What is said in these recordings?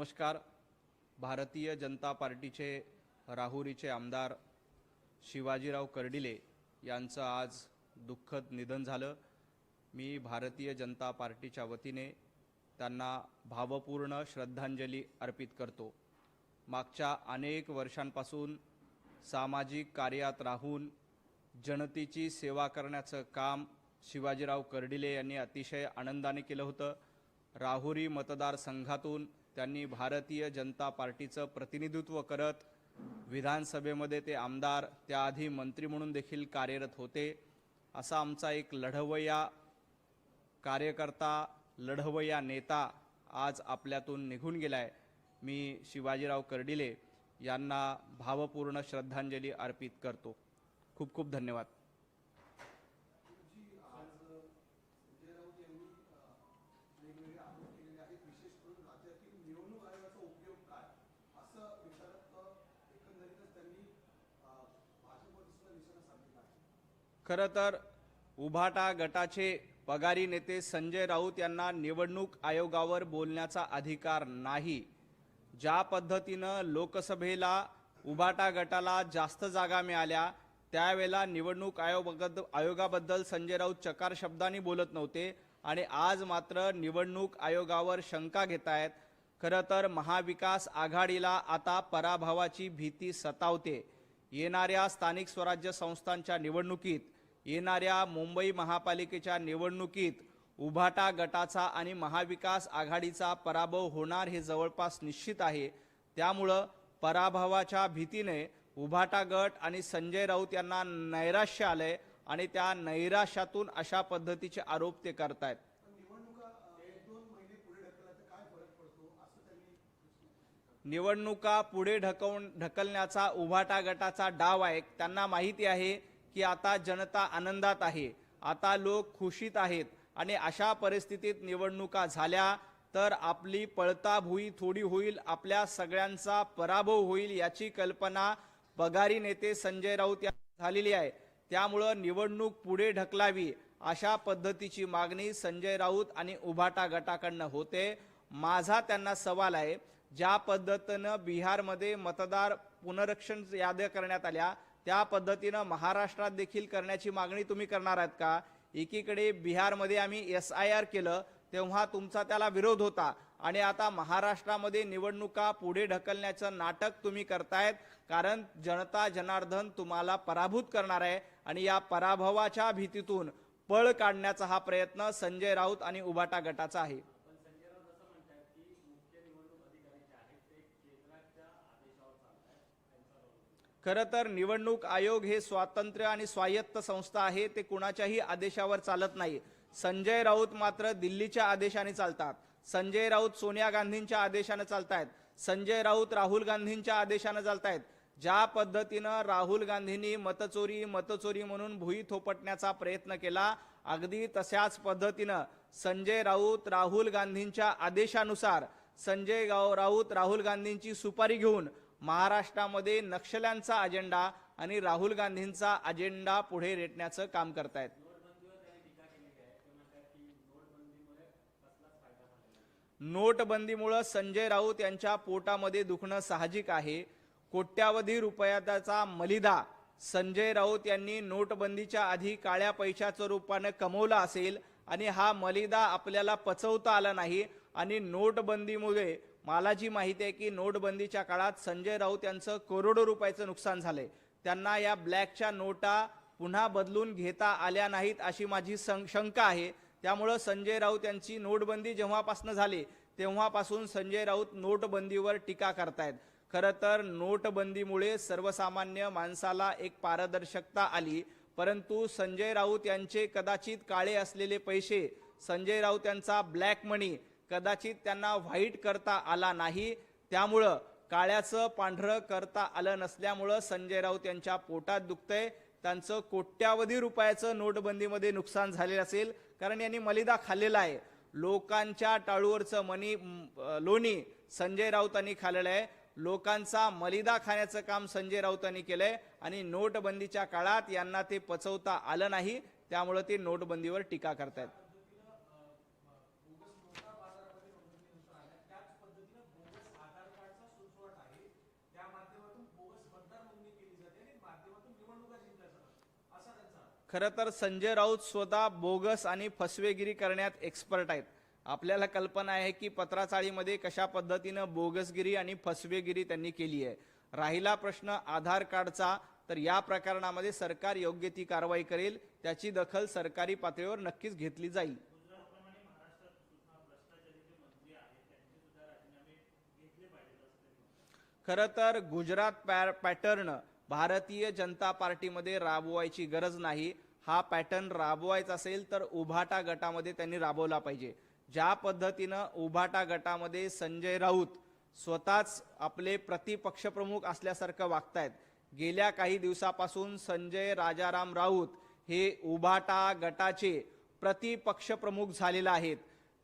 नमस्कार. भारतीय जनता पार्टीचे राहुरीचे आमदार शिवाजीराव कर्डिले यांचं आज दुःखद निधन झालं. मी भारतीय जनता पार्टीच्या वतीने त्यांना भावपूर्ण श्रद्धांजली अर्पित करतो. मागच्या अनेक वर्षांपासून सामाजिक कार्यात राहून जनतेची सेवा करण्याचं काम शिवाजीराव कर्डिले यांनी अतिशय आनंदाने केलं होतं. राहुरी मतदारसंघातून त्यांनी भारतीय जनता पार्टीचं प्रतिनिधित्व करत विधानसभेमध्ये ते आमदार त्याआधी मंत्री म्हणून देखील कार्यरत होते. असा आमचा एक लढवय्या कार्यकर्ता लढवया नेता आज आपल्यातून निघून गेला आहे मी शिवाजीराव कर्डिले यांना भावपूर्ण श्रद्धांजली अर्पित करतो. खूप खूप धन्यवाद. खरं तर उभाटा गटाचे पगारी नेते संजय राऊत यांना निवडणूक आयोगावर बोलण्याचा अधिकार नाही. ज्या पद्धतीनं लोकसभेला उभाटा गटाला जास्त जागा मिळाल्या त्यावेळेला निवडणूक आयोग आयोगाबद्दल संजय राऊत चकार शब्दांनी बोलत नव्हते आणि आज मात्र निवडणूक आयोगावर शंका घेत आहेत. खरं तर महाविकास आघाडीला आता पराभवाची भीती सतावते. येणाऱ्या स्थानिक स्वराज्य संस्थांच्या निवडणुकीत येणाऱ्या मुंबई महापालिकेच्या निवडणुकीत उभाटा गटाचा आणि महाविकास आघाडीचा पराभव होणार हे जवळपास निश्चित आहे. त्यामुळं पराभवाच्या भीतीने उभाटा गट आणि संजय राऊत यांना नैराश्य आलंय आणि त्या नैराश्यातून अशा पद्धतीचे आरोप ते करतायत. निवडणुका पुढे ढकवून ढकलण्याचा उभाटा गटाचा डाव आहे. त्यांना माहिती आहे की आता जनता आनंदात आहे आता लोक खुशीत आहेत आणि अशा परिस्थितीत निवडणुका झाल्या तर आपली पळताभुई थोडी होईल आपल्या सगळ्यांचा पराभव होईल याची कल्पना पगारी नेते संजय राऊत यांना झालेली आहे. त्यामुळं निवडणूक पुढे ढकलावी अशा पद्धतीची मागणी संजय राऊत आणि उभाटा गटाकडनं होते. माझा त्यांना सवाल आहे ज्या पद्धतीनं बिहारमध्ये मतदार पुनरक्षण याद्या करण्यात आल्या त्या पद्धतीनं महाराष्ट्रात देखील करण्याची मागणी तुम्ही करणार आहात का? एकीकडे बिहारमध्ये आम्ही एस आय आर केलं तेव्हा तुमचा त्याला विरोध होता. आणि आता महाराष्ट्रामध्ये निवडणुका पुढे ढकलण्याचं नाटक तुम्ही करतायत कारण जनता जनार्दन तुम्हाला पराभूत करणार आहे आणि या पराभवाच्या भीतीतून पळ काढण्याचा हा प्रयत्न संजय राऊत आणि उबाटा गटाचा आहे. खरं तर निवडणूक आयोग हे स्वातंत्र्य आणि स्वायत्त संस्था आहे ते कुणाच्याही आदेशावर चालत नाही. संजय राऊत मात्र दिल्लीच्या आदेशाने चालतात. संजय राऊत सोनिया गांधींच्या आदेशाने चालतायत. संजय राऊत राहुल गांधींच्या आदेशाने चालतायत. ज्या पद्धतीनं राहुल गांधींनी मतचोरी मतचोरी म्हणून भुई थोपटण्याचा प्रयत्न केला अगदी तशाच पद्धतीनं संजय राऊत राहुल गांधींच्या आदेशानुसार संजय गाव राऊत राहुल गांधींची सुपारी घेऊन महाराष्ट्रामध्ये नक्षल्यांचा अजेंडा आणि राहुल गांधींचा अजेंडा पुढे रेटण्याचं काम करतायत. नोटबंदीमुळं संजय राऊत यांच्या पोटामध्ये दुखणं साहजिक आहे. कोट्यावधी रुपयाचा मलिदा संजय राऊत यांनी नोटबंदीच्या आधी काळ्या पैशाचं रूपानं कमवला असेल आणि हा मलिदा आपल्याला पचवता आला नाही आणि नोटबंदीमुळे मला जी माहिती आहे की नोटबंदीच्या काळात संजय राऊत यांचं करोडो रुपयाचं नुकसान झालंय. त्यांना या ब्लॅकच्या नोटा पुन्हा बदलून घेता आल्या नाहीत अशी माझी सं- शंका आहे. त्यामुळं संजय राऊत यांची नोटबंदी जेव्हापासून झाली तेव्हापासून संजय राऊत नोटबंदीवर टीका करतायत. खरं तर नोटबंदीमुळे सर्वसामान्य माणसाला एक पारदर्शकता आली परंतु संजय राऊत यांचे कदाचित काळे असलेले पैसे संजय राऊत यांचा ब्लॅक मनी कदाचित त्यांना व्हाईट करता आला नाही. त्यामुळं काळ्याचं पांढरं करता आलं नसल्यामुळं संजय राऊत यांच्या पोटात दुखतंय. त्यांचं कोट्यावधी रुपयाचं नोटबंदीमध्ये नुकसान झालेलं असेल. कारण यांनी मलिदा खाल्लेला आहे. लोकांच्या टाळूवरचं मनी लोणी संजय राऊतांनी खाल्लेलं आहे. लोकांचा मलिदा खाण्याचं काम संजय राऊतांनी केलंय. आणि नोटबंदीच्या काळात यांना ते पचवता आलं नाही. त्यामुळं ते नोटबंदीवर टीका करतायत. खरं तर संजय राऊत स्वतः बोगस आणि फसवेगिरी करण्यात एक्सपर्ट आहेत. आपल्याला कल्पना आहे की पत्राचाळीमध्ये कशा पद्धतीनं बोगसगिरी आणि फसवेगिरी त्यांनी केली आहे. राहिला प्रश्न आधार कार्डचा तर या प्रकरणामध्ये सरकार योग्य ती कारवाई करेल त्याची दखल सरकारी पातळीवर नक्कीच घेतली जाईल. खरं तर गुजरात पॅ पॅटर्न भारतीय जनता पार्टीमध्ये राबवायची गरज नाही. हा पॅटर्न राबवायचा असेल तर उभाटा गटामध्ये त्यांनी राबवला पाहिजे. ज्या पद्धतीनं उभाटा गटामध्ये संजय राऊत स्वतःच आपले प्रतिपक्षप्रमुख असल्यासारखं वागतायत गेल्या काही दिवसापासून संजय राजाराम राऊत हे उभाटा गटाचे प्रतिपक्षप्रमुख झालेले आहेत.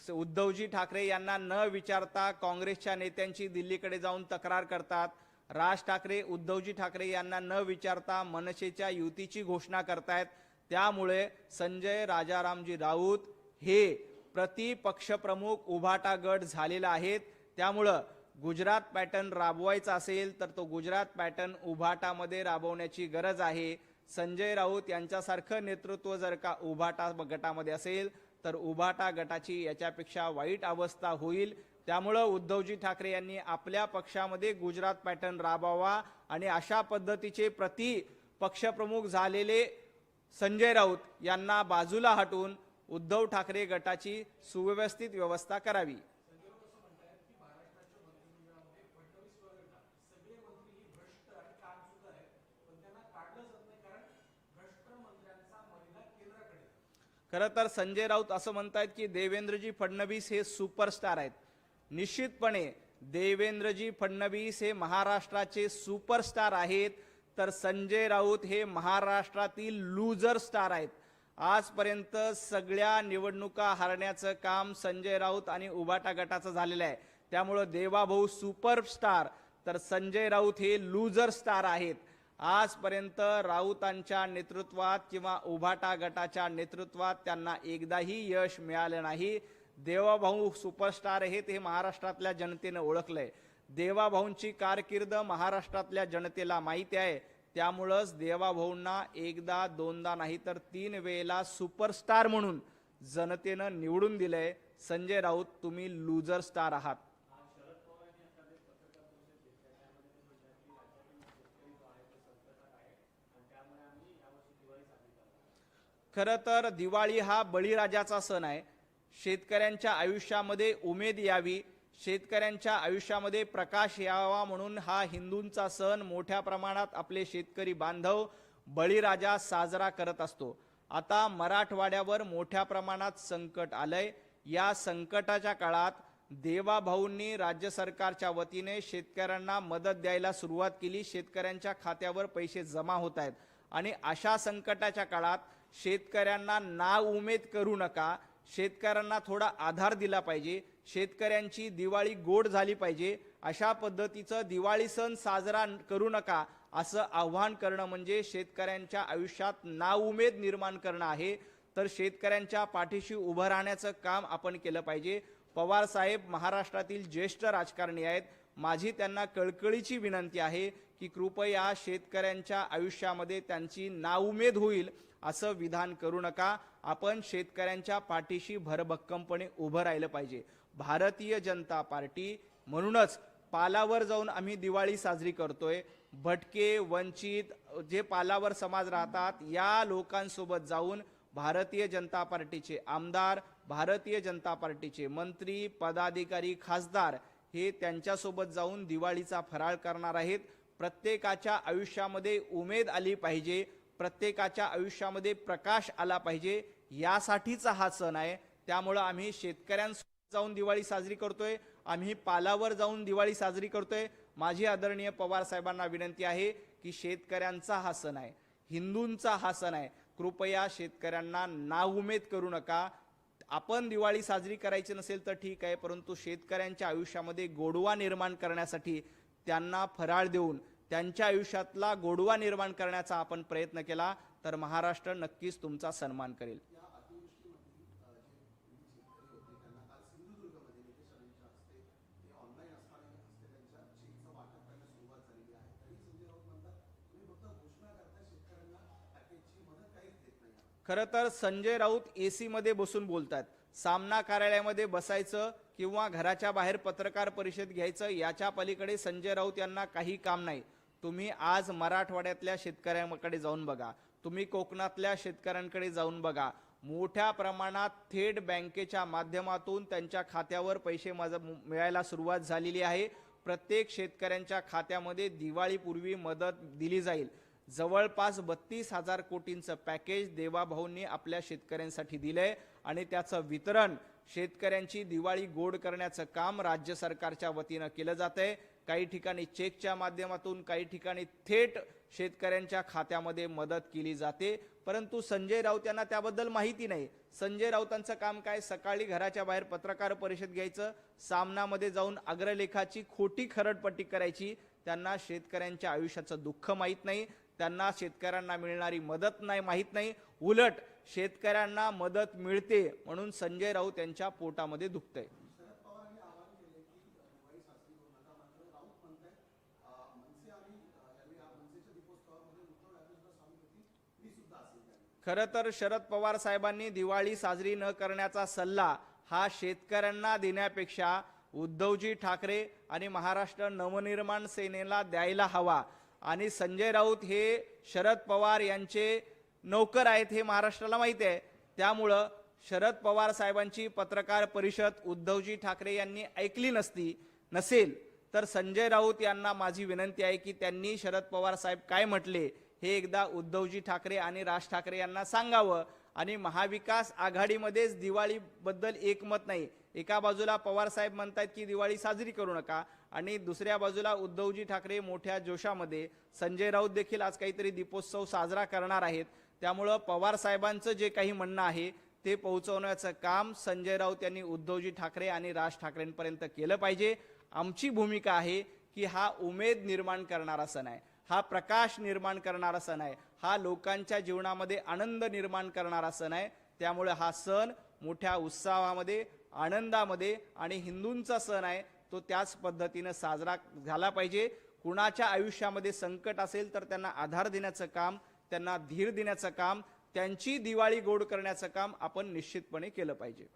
स- उद्धवजी ठाकरे यांना न विचारता काँग्रेसच्या नेत्यांची दिल्लीकडे जाऊन तक्रार करतात राज ठाकरे उद्धवजी ठाकरे यांना न विचारता मनसेच्या युतीची घोषणा करतायत. त्यामुळे संजय राजारामजी राऊत हे प्रतिपक्षप्रमुख उभाटा गट झालेला आहेत. त्यामुळं गुजरात पॅटर्न राबवायचा असेल तर तो गुजरात पॅटर्न उभाटामध्ये राबवण्याची गरज आहे. संजय राऊत यांच्यासारखं नेतृत्व जर का उभाटा गटामध्ये असेल तर उभाटा गटाची याच्यापेक्षा वाईट अवस्था होईल. त्यामुळं उद्धवजी ठाकरे यांनी आपल्या पक्षामध्ये गुजरात पॅटर्न राबावा आणि अशा पद्धतीचे प्रति पक्षप्रमुख झालेले संजय राऊत यांना बाजूला हटवून उद्धव ठाकरे गटाची सुव्यवस्थित व्यवस्था करावी. खरं तर संजय राऊत असं म्हणतायत की देवेंद्रजी फडणवीस हे सुपरस्टार आहेत. निश्चितपणे देवेंद्रजी फडणवीस हे महाराष्ट्राचे सुपरस्टार आहेत. तर संजय राऊत हे महाराष्ट्रातील लूजर स्टार आहेत. आजपर्यंत सगळ्या निवडणुका हरण्याचं काम संजय राऊत आणि उभाटा गटाचं झालेलं आहे. त्यामुळं देवाभाऊ सुपरस्टार तर संजय राऊत हे लूजर स्टार आहेत. आजपर्यंत राऊतांच्या नेतृत्वात किंवा उभाटा गटाच्या नेतृत्वात त्यांना एकदाही यश मिळालं नाही. देवाभाऊ सुपरस्टार आहेत हे महाराष्ट्रातल्या जनतेनं ओळखलंय. देवाभाऊंची कारकीर्द महाराष्ट्रातल्या जनतेला माहिती आहे. त्यामुळंच देवाभाऊंना एकदा दोनदा नाही तर तीन वेळेला सुपरस्टार म्हणून जनतेनं निवडून दिलंय. संजय राऊत तुम्ही लूजर स्टार आहात. खरं तर दिवाळी हा बळीराजाचा सण आहे. शेतकऱ्यांच्या आयुष्यामध्ये उमेद यावी शेतकऱ्यांच्या आयुष्यामध्ये प्रकाश यावा म्हणून हा हिंदूंचा सण मोठ्या प्रमाणात आपले शेतकरी बांधव बळीराजा साजरा करत असतो. आता मराठवाड्यावर मोठ्या प्रमाणात संकट आलंय. या संकटाच्या काळात देवाभाऊंनी राज्य सरकारच्या वतीने शेतकऱ्यांना मदत द्यायला सुरुवात केली. शेतकऱ्यांच्या खात्यावर पैसे जमा होत आहेत. आणि अशा संकटाच्या काळात शेतकऱ्यांना ना उमेद करू नका. शेतकऱ्यांना थोडा आधार दिला पाहिजे. शेतकऱ्यांची दिवाळी गोड झाली पाहिजे. अशा पद्धतीचं दिवाळी सण साजरा करू नका. असं आव्हान करणं म्हणजे शेतकऱ्यांच्या आयुष्यात नाउमेद निर्माण करणं आहे. तर शेतकऱ्यांच्या पाठीशी उभं राहण्याचं काम आपण केलं पाहिजे. पवार साहेब महाराष्ट्रातील ज्येष्ठ राजकारणी आहेत. माझी त्यांना कळकळीची विनंती आहे. की कृपया शेतकऱ्यांच्या आयुष्यामध्ये त्यांची नाउमेद होईल असं विधान करू नका. आपण शेतकऱ्यांच्या पाठीशी भरभक्कमपणे उभं राहिलं पाहिजे. भारतीय जनता पार्टी म्हणूनच पालावर जाऊन आम्ही दिवाळी साजरी करतोय. भटके वंचित जे पालावर समाज राहतात या लोकांसोबत जाऊन भारतीय जनता पार्टीचे आमदार भारतीय जनता पार्टीचे मंत्री पदाधिकारी खासदार हे त्यांच्यासोबत जाऊन दिवाळीचा फराळ करणार आहेत. प्रत्येकाच्या आयुष्यामध्ये उमेद आली पाहिजे प्रत्येकाच्या आयुष्यामध्ये प्रकाश आला पाहिजे यासाठीचा हा सण आहे. त्यामुळं आम्ही शेतकऱ्यांसोबत जाऊन दिवाळी साजरी करतोय. आम्ही पालावर जाऊन दिवाळी साजरी करतोय. माझी आदरणीय पवार साहेबांना विनंती आहे की शेतकऱ्यांचा हा सण आहे. हिंदूंचा हा सण आहे. कृपया शेतकऱ्यांना नाउमेद करू नका. आपण दिवाळी साजरी करायची नसेल तर ठीक आहे परंतु शेतकऱ्यांच्या आयुष्यामध्ये गोडवा निर्माण करण्यासाठी त्यांना फराळ देऊन त्यांच्या आयुष्यातला गोडवा निर्माण करण्याचा आपण प्रयत्न केला तर महाराष्ट्र नक्कीच तुमचा सन्मान करेल. खरं तर संजय राऊत एसीमध्ये बसून बोलतात सामना कार्यालयामध्ये बसायचं किंवा घराच्या बाहेर पत्रकार परिषद घ्यायचं याच्या पलीकडे संजय राऊत यांना काही काम नाही. तुम्ही आज मराठवाड्यातल्या शेतकऱ्यांकडे जाऊन बघा. तुम्ही कोकणातल्या शेतकऱ्यांकडे जाऊन बघा. मोठ्या प्रमाणात थेट बँकेच्या माध्यमातून त्यांच्या खात्यावर पैसे मज- मिळायला सुरुवात झालेली आहे. प्रत्येक शेतकऱ्यांच्या खात्यामध्ये दिवाळीपूर्वी मदत दिली जाईल. जवळपास बत्तीस हजार कोटींचं पॅकेज देवाभाऊंनी आपल्या शेतकऱ्यांसाठी दिलंय. आणि त्याचं वितरण शेतकऱ्यांची दिवाळी गोड करण्याचं काम राज्य सरकारच्या वतीनं केलं जात आहे काही ठिकाणी चेकच्या माध्यमातून काही ठिकाणी थेट शेतकऱ्यांच्या खात्यामध्ये मदत केली जाते. परंतु संजय राऊत यांना त्याबद्दल माहिती नाही. संजय राऊतांचं काम काय? सकाळी घराच्या बाहेर पत्रकार परिषद घ्यायचं सामनामध्ये जाऊन अग्रलेखाची खोटी खरडपट्टी करायची. त्यांना शेतकऱ्यांच्या आयुष्याचं दुःख माहीत नाही. त्यांना शेतकऱ्यांना मिळणारी मदत नाही माहीत नाही. उलट शेतकऱ्यांना मदत मिळते म्हणून संजय राऊत यांच्या पोटामध्ये दुखतंय. खरं तर शरद पवार साहेबांनी दिवाळी साजरी न करण्याचा सल्ला हा शेतकऱ्यांना देण्यापेक्षा उद्धवजी ठाकरे आणि महाराष्ट्र नवनिर्माण सेनेला द्यायला हवा. आणि संजय राऊत हे शरद पवार यांचे नौकर आहेत हे महाराष्ट्राला माहिती आहे. त्यामुळं शरद पवार साहेबांची पत्रकार परिषद उद्धवजी ठाकरे यांनी ऐकली नसती नसेल तर संजय राऊत यांना माझी विनंती आहे की त्यांनी शरद पवार साहेब काय म्हटले हे एकदा उद्धवजी ठाकरे आणि राज ठाकरे यांना सांगावं. आणि महाविकास आघाडीमध्येच दिवाळीबद्दल एकमत नाही. एका बाजूला पवार साहेब म्हणतायत की दिवाळी साजरी करू नका आणि दुसऱ्या बाजूला उद्धवजी ठाकरे मोठ्या जोशामध्ये संजय राऊत देखील आज काहीतरी दीपोत्सव साजरा करणार आहेत. त्यामुळं पवार साहेबांचं जे काही म्हणणं आहे ते पोहोचवण्याचं काम संजय राऊत यांनी उद्धवजी ठाकरे आणि राज ठाकरेंपर्यंत केलं पाहिजे. आमची भूमिका आहे की हा उमेद निर्माण करणारा सण आहे. हा प्रकाश निर्माण करणारा सण आहे. हा लोकांच्या जीवनामध्ये आनंद निर्माण करणारा सण आहे. त्यामुळे हा सण मोठ्या उत्साहामध्ये आनंदामध्ये आणि हिंदूंचा सण आहे तो त्याच पद्धतीनं साजरा झाला पाहिजे. कुणाच्या आयुष्यामध्ये संकट असेल तर त्यांना आधार देण्याचं काम त्यांना धीर देण्याचं काम त्यांची दिवाळी गोड करण्याचं काम आपण निश्चितपणे केलं पाहिजे.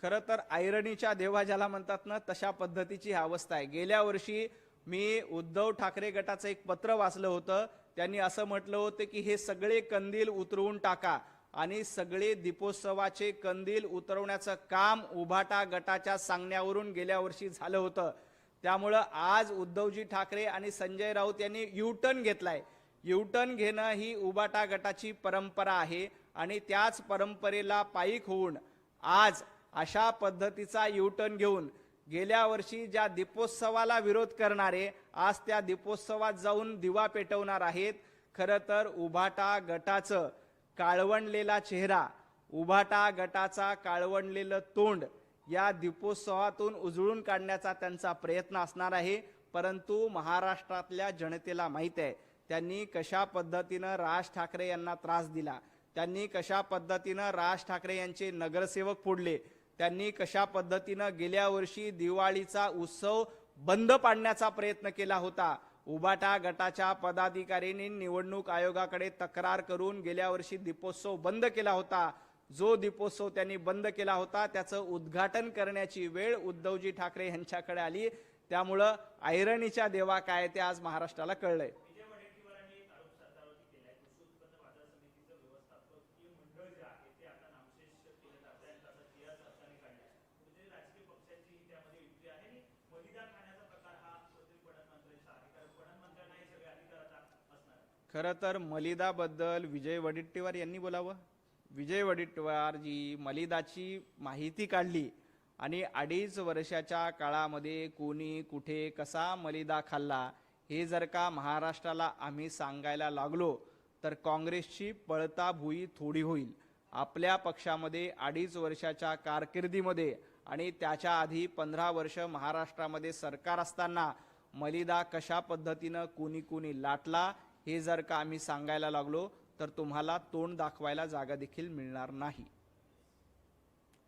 खरं तर ऐरणीच्या देवा ज्याला म्हणतात ना तशा पद्धतीची अवस्था आहे. गेल्या वर्षी मी उद्धव ठाकरे गटाचं एक पत्र वाचलं होतं. त्यांनी असं म्हटलं होतं की हे सगळे कंदील उतरवून टाका. आणि सगळे दीपोत्सवाचे कंदील उतरवण्याचं काम उभाटा गटाच्या सांगण्यावरून गेल्या वर्षी झालं होतं. त्यामुळं आज उद्धवजी ठाकरे आणि संजय राऊत यांनी युटर्न घेतलाय. युटर्न घेणं ही उबाटा गटाची परंपरा आहे आणि त्याच परंपरेला पायीक होऊन आज अशा पद्धतीचा युटर्न घेऊन गेल्या वर्षी ज्या दीपोत्सवाला विरोध करणारे आज त्या दीपोत्सवात जाऊन दिवा पेटवणार आहेत. खरं तर उभाटा गटाचं काळवणलेला चेहरा उभाटा गटाचा काळवणलेलं तोंड या दीपोत्सवातून उजळून काढण्याचा त्यांचा प्रयत्न असणार आहे. परंतु महाराष्ट्रातल्या जनतेला माहीत आहे त्यांनी कशा पद्धतीनं राज ठाकरे यांना त्रास दिला? त्यांनी कशा पद्धतीनं राज ठाकरे यांचे नगरसेवक फोडले? त्यांनी कशा पद्धतीनं गेल्या वर्षी दिवाळीचा उत्सव बंद पाडण्याचा प्रयत्न केला होता? उबाटा गटाच्या पदाधिकाऱ्यांनी निवडणूक आयोगाकडे तक्रार करून गेल्या वर्षी दीपोत्सव बंद केला होता. जो दीपोत्सव त्यांनी बंद केला होता त्याचं उद्घाटन करण्याची वेळ उद्धवजी ठाकरे यांच्याकडे आली. त्यामुळं ऐरणीच्या देवा काय ते आज महाराष्ट्राला कळलंय. खरं तर मलिदाबद्दल विजय वडेट्टीवार यांनी बोलावं. विजय वडेट्टीवार जी मलिदाची माहिती काढली आणि अडीच वर्षाच्या काळामध्ये कोणी कुठे कसा मलिदा खाल्ला हे जर का महाराष्ट्राला आम्ही सांगायला लागलो तर काँग्रेसची पळताभुई थोडी होईल. आपल्या पक्षामध्ये अडीच वर्षाच्या कारकिर्दीमध्ये आणि त्याच्या आधी पंधरा वर्ष महाराष्ट्रामध्ये सरकार असताना मलिदा कशा पद्धतीनं कोणी कुणी लाटला हे जर का आम्ही सांगायला लागलो तर तुम्हाला तोंड दाखवायला जागा देखील मिळणार नाही.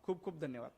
खूप खूप धन्यवाद.